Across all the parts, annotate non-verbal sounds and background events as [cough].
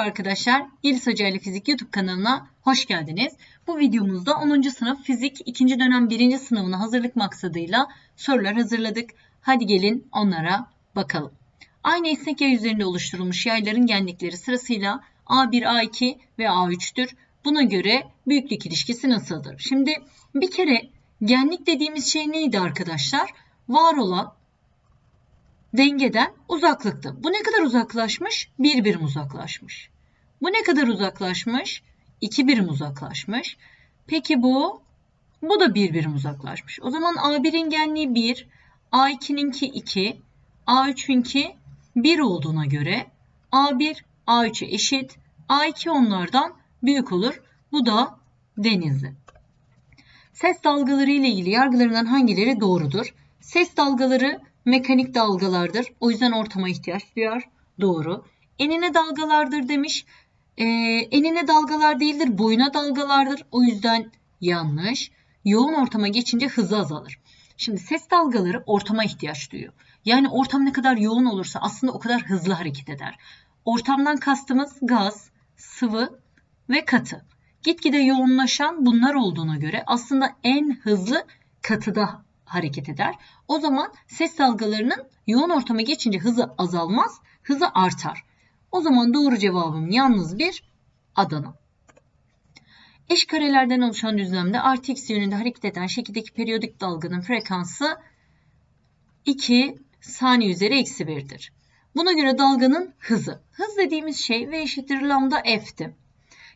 Merhaba arkadaşlar, Hoca ile Fizik YouTube kanalına hoş geldiniz. Bu videomuzda 10. sınıf fizik 2. dönem 1. sınavına hazırlık maksadıyla sorular hazırladık. Hadi gelin onlara bakalım. Aynı esnek yay üzerinde oluşturulmuş yayların genlikleri sırasıyla A1, A2 ve A3'tür. Buna göre büyüklük ilişkisi nasıldır? Şimdi bir kere genlik dediğimiz şey neydi arkadaşlar? Var olan dengeden uzaklıktı. Bu ne kadar uzaklaşmış? Bir birim uzaklaşmış. Bu ne kadar uzaklaşmış? İki birim uzaklaşmış. Peki bu? Bu da bir birim uzaklaşmış. O zaman A1'in genliği 1, A2'ninki 2, A3'ünki 1 olduğuna göre A1 A3'e eşit, A2 onlardan büyük olur. Bu da denizli. Ses dalgaları ile ilgili yargılarından hangileri doğrudur? Ses dalgaları mekanik dalgalardır. O yüzden ortama ihtiyaç duyar. Doğru. Enine dalgalardır demiş. Ee, enine dalgalar değildir, boyuna dalgalardır. O yüzden yanlış. Yoğun ortama geçince hızı azalır. Şimdi ses dalgaları ortama ihtiyaç duyuyor. Yani ortam ne kadar yoğun olursa aslında o kadar hızlı hareket eder. Ortamdan kastımız gaz, sıvı ve katı. Gitgide yoğunlaşan bunlar olduğuna göre aslında en hızlı katıda hareket eder. O zaman ses dalgalarının yoğun ortama geçince hızı azalmaz, hızı artar. O zaman doğru cevabım yalnız bir Adana. Eş karelerden oluşan düzlemde artı x yönünde hareket eden şekildeki periyodik dalganın frekansı 2 saniye üzeri eksi 1'dir. Buna göre dalganın hızı. Hız dediğimiz şey v eşittir lambda f'ti.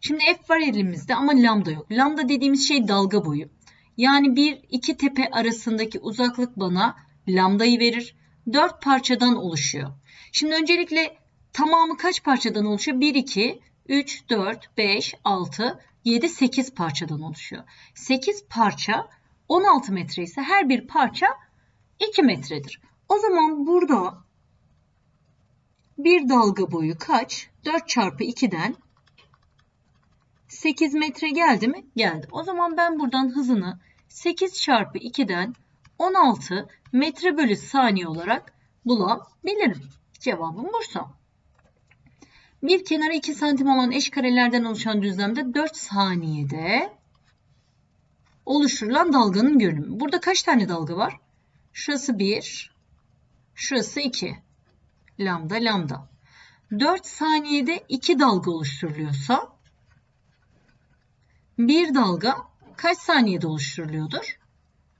Şimdi f var elimizde ama lambda yok. Lambda dediğimiz şey dalga boyu. Yani bir iki tepe arasındaki uzaklık bana lambdayı verir. Dört parçadan oluşuyor. Şimdi öncelikle tamamı kaç parçadan oluşuyor? 1, 2, 3, 4, 5, 6, 7, 8 parçadan oluşuyor. 8 parça 16 metre ise her bir parça 2 metredir. O zaman burada bir dalga boyu kaç? 4 çarpı 2'den 8 metre geldi mi? Geldi. O zaman ben buradan hızını 8 çarpı 2'den 16 metre bölü saniye olarak bulabilirim. Cevabım Bursa. Bir kenarı 2 santim olan eş karelerden oluşan düzlemde 4 saniyede oluşturulan dalganın görünümü. Burada kaç tane dalga var? Şurası 1, şurası 2. Lambda lambda. 4 saniyede 2 dalga oluşturuluyorsa bir dalga kaç saniyede oluşturuluyordur?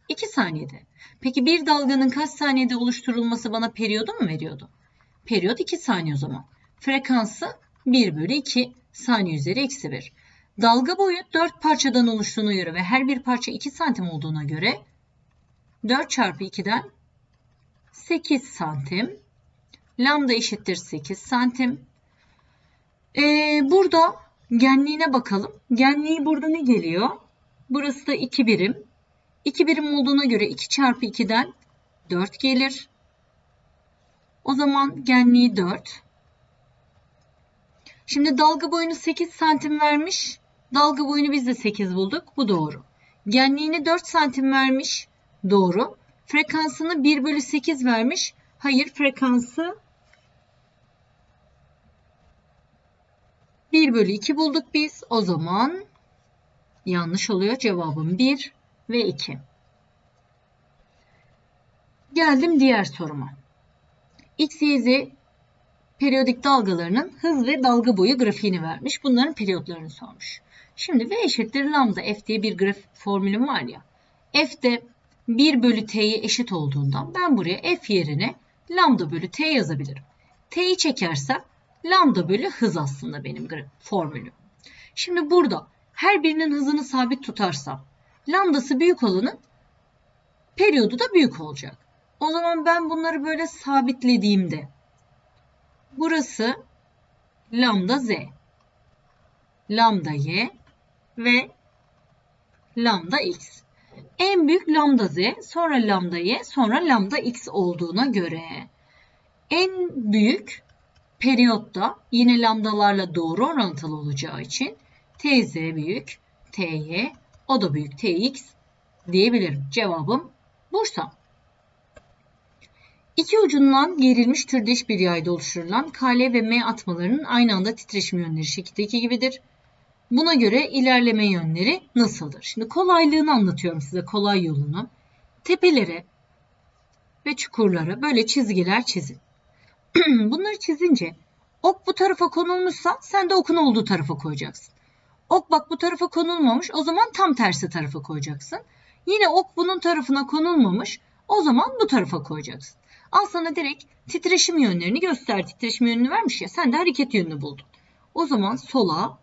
2 saniyede. Peki bir dalganın kaç saniyede oluşturulması bana periyodu mu veriyordu? Periyot 2 saniye o zaman. Frekansı 1 bölü 2 saniye üzeri eksi 1. Dalga boyu 4 parçadan oluştuğuna göre ve her bir parça 2 santim olduğuna göre 4 çarpı 2'den 8 santim. Lambda eşittir 8 santim. Ee, burada Genliğine bakalım. Genliği burada ne geliyor? Burası da 2 birim. 2 birim olduğuna göre 2 çarpı 2'den 4 gelir. O zaman genliği 4. Şimdi dalga boyunu 8 santim vermiş. Dalga boyunu biz de 8 bulduk. Bu doğru. Genliğini 4 santim vermiş. Doğru. Frekansını 1 bölü 8 vermiş. Hayır frekansı 1 bölü 2 bulduk biz. O zaman yanlış oluyor. Cevabım 1 ve 2. Geldim diğer soruma. X, Y, Z periyodik dalgalarının hız ve dalga boyu grafiğini vermiş. Bunların periyotlarını sormuş. Şimdi V eşittir lambda F diye bir grafik formülüm var ya. F de 1 bölü T'ye eşit olduğundan ben buraya F yerine lambda bölü T yazabilirim. T'yi çekersem lambda bölü hız aslında benim formülüm. Şimdi burada her birinin hızını sabit tutarsam lambdası büyük olanın periyodu da büyük olacak. O zaman ben bunları böyle sabitlediğimde burası lambda z, lambda y ve lambda x. En büyük lambda z, sonra lambda y, sonra lambda x olduğuna göre en büyük periyotta yine lambdalarla doğru orantılı olacağı için tz büyük, ty, o da büyük tx diyebilirim. Cevabım Bursa. İki ucundan gerilmiş türdeş bir yayda oluşturulan KL ve M atmalarının aynı anda titreşim yönleri şekildeki gibidir. Buna göre ilerleme yönleri nasıldır? Şimdi kolaylığını anlatıyorum size kolay yolunu. Tepelere ve çukurlara böyle çizgiler çizin. [clears throat] Bunları çizince ok bu tarafa konulmuşsa sen de okun olduğu tarafa koyacaksın. Ok bak bu tarafa konulmamış o zaman tam tersi tarafa koyacaksın. Yine ok bunun tarafına konulmamış o zaman bu tarafa koyacaksın. Al sana direkt titreşim yönlerini göster. Titreşim yönünü vermiş ya sen de hareket yönünü buldun. O zaman sola,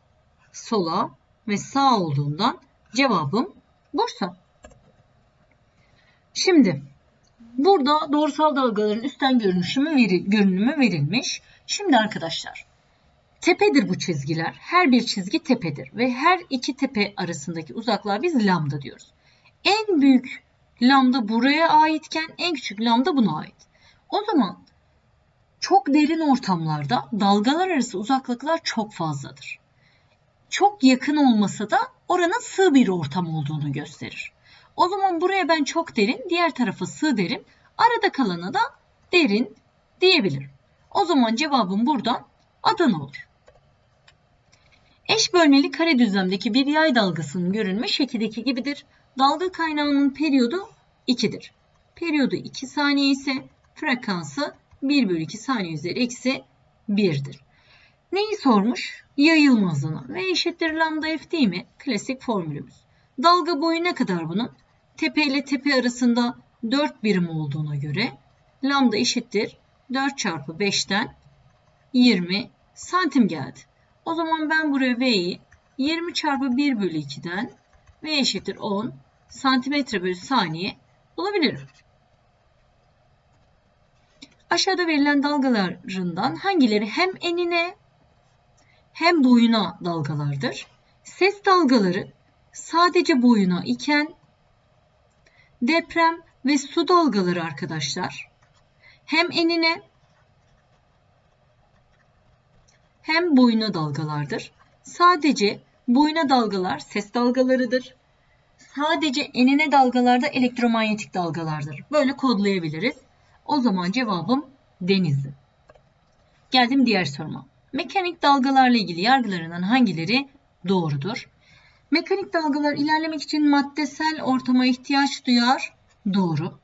sola ve sağ olduğundan cevabım Bursa. Şimdi burada doğrusal dalgaların üstten görünüşümü veri, görünümü verilmiş. Şimdi arkadaşlar tepedir bu çizgiler. Her bir çizgi tepedir ve her iki tepe arasındaki uzaklığa biz lambda diyoruz. En büyük lambda buraya aitken en küçük lambda buna ait. O zaman çok derin ortamlarda dalgalar arası uzaklıklar çok fazladır. Çok yakın olmasa da oranın sığ bir ortam olduğunu gösterir. O zaman buraya ben çok derin, diğer tarafa sığ derim. Arada kalana da derin diyebilirim. O zaman cevabım buradan Adana olur. Eş bölmeli kare düzlemdeki bir yay dalgasının görünme şekildeki gibidir. Dalga kaynağının periyodu 2'dir. Periyodu 2 saniye ise frekansı 1 bölü 2 saniye üzeri eksi 1'dir. Neyi sormuş? Yayılma hızını. V eşittir lambda f değil mi? Klasik formülümüz. Dalga boyu ne kadar bunun? Tepe ile tepe arasında 4 birim olduğuna göre lambda eşittir 4 çarpı 5'ten 20 santim geldi. O zaman ben buraya V'yi 20 çarpı 1 bölü 2'den V eşittir 10 santimetre bölü saniye bulabilirim. Aşağıda verilen dalgalarından hangileri hem enine hem boyuna dalgalardır? Ses dalgaları sadece boyuna iken deprem ve su dalgaları arkadaşlar hem enine hem boyuna dalgalardır. Sadece boyuna dalgalar ses dalgalarıdır. Sadece enine dalgalarda elektromanyetik dalgalardır. Böyle kodlayabiliriz. O zaman cevabım Denizli. Geldim diğer soruma. Mekanik dalgalarla ilgili yargılarından hangileri doğrudur? Mekanik dalgalar ilerlemek için maddesel ortama ihtiyaç duyar. Doğru.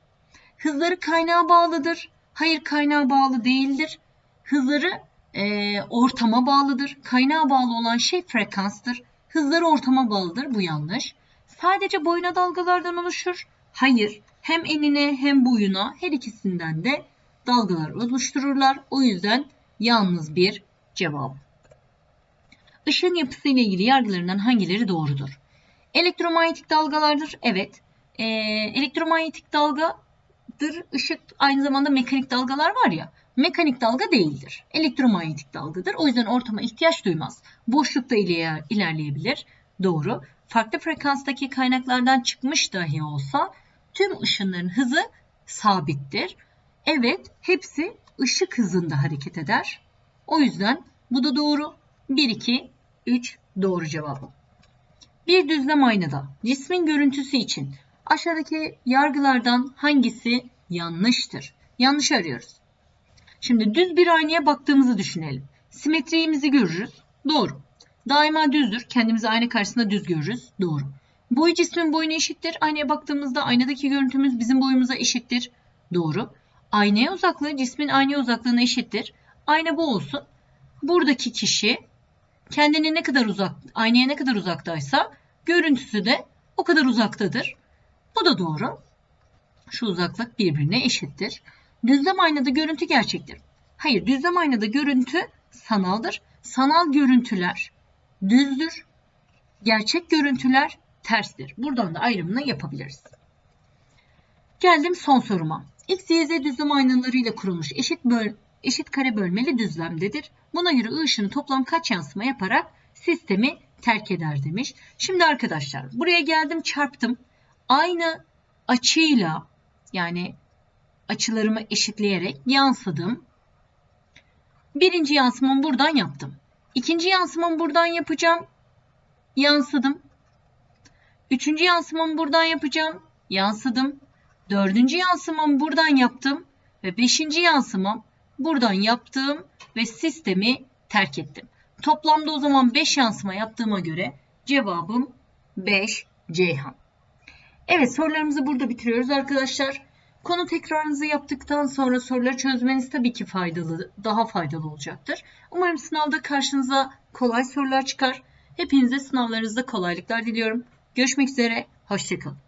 Hızları kaynağa bağlıdır. Hayır kaynağa bağlı değildir. Hızları e, ortama bağlıdır. Kaynağa bağlı olan şey frekanstır. Hızları ortama bağlıdır. Bu yanlış. Sadece boyuna dalgalardan oluşur. Hayır. Hem enine hem boyuna her ikisinden de dalgalar oluştururlar. O yüzden yalnız bir cevap. Işığın yapısıyla ilgili yargılarından hangileri doğrudur? Elektromanyetik dalgalardır. Evet. Ee, elektromanyetik dalgadır. Işık aynı zamanda mekanik dalgalar var ya. Mekanik dalga değildir. Elektromanyetik dalgadır. O yüzden ortama ihtiyaç duymaz. Boşlukta ilerleyebilir. Doğru. Farklı frekanstaki kaynaklardan çıkmış dahi olsa tüm ışınların hızı sabittir. Evet, hepsi ışık hızında hareket eder. O yüzden bu da doğru. 1, 2, 3 doğru cevabı. Bir düzlem aynada cismin görüntüsü için aşağıdaki yargılardan hangisi yanlıştır? Yanlış arıyoruz. Şimdi düz bir aynaya baktığımızı düşünelim. Simetriğimizi görürüz. Doğru. Daima düzdür. Kendimizi ayna karşısında düz görürüz. Doğru. Boy cismin boyuna eşittir. Aynaya baktığımızda aynadaki görüntümüz bizim boyumuza eşittir. Doğru. Aynaya uzaklığı cismin aynaya uzaklığına eşittir. Ayna bu olsun. Buradaki kişi kendine ne kadar uzak, aynaya ne kadar uzaktaysa görüntüsü de o kadar uzaktadır. Bu da doğru. Şu uzaklık birbirine eşittir. Düzlem aynada görüntü gerçektir. Hayır, düzlem aynada görüntü sanaldır. Sanal görüntüler düzdür. Gerçek görüntüler terstir. Buradan da ayrımını yapabiliriz. Geldim son soruma. X, Y, Z düzlem aynalarıyla kurulmuş eşit böl eşit kare bölmeli düzlemdedir. Buna göre I toplam kaç yansıma yaparak sistemi terk eder demiş. Şimdi arkadaşlar buraya geldim çarptım. Aynı açıyla yani açılarımı eşitleyerek yansıdım. Birinci yansımamı buradan yaptım. İkinci yansımamı buradan yapacağım. Yansıdım. Üçüncü yansımamı buradan yapacağım. Yansıdım. Dördüncü yansımamı buradan yaptım. ve beşinci yansımam buradan yaptığım ve sistemi terk ettim. Toplamda o zaman 5 yansıma yaptığıma göre cevabım 5 Ceyhan. Evet sorularımızı burada bitiriyoruz arkadaşlar. Konu tekrarınızı yaptıktan sonra soruları çözmeniz tabii ki faydalı, daha faydalı olacaktır. Umarım sınavda karşınıza kolay sorular çıkar. Hepinize sınavlarınızda kolaylıklar diliyorum. Görüşmek üzere, hoşçakalın.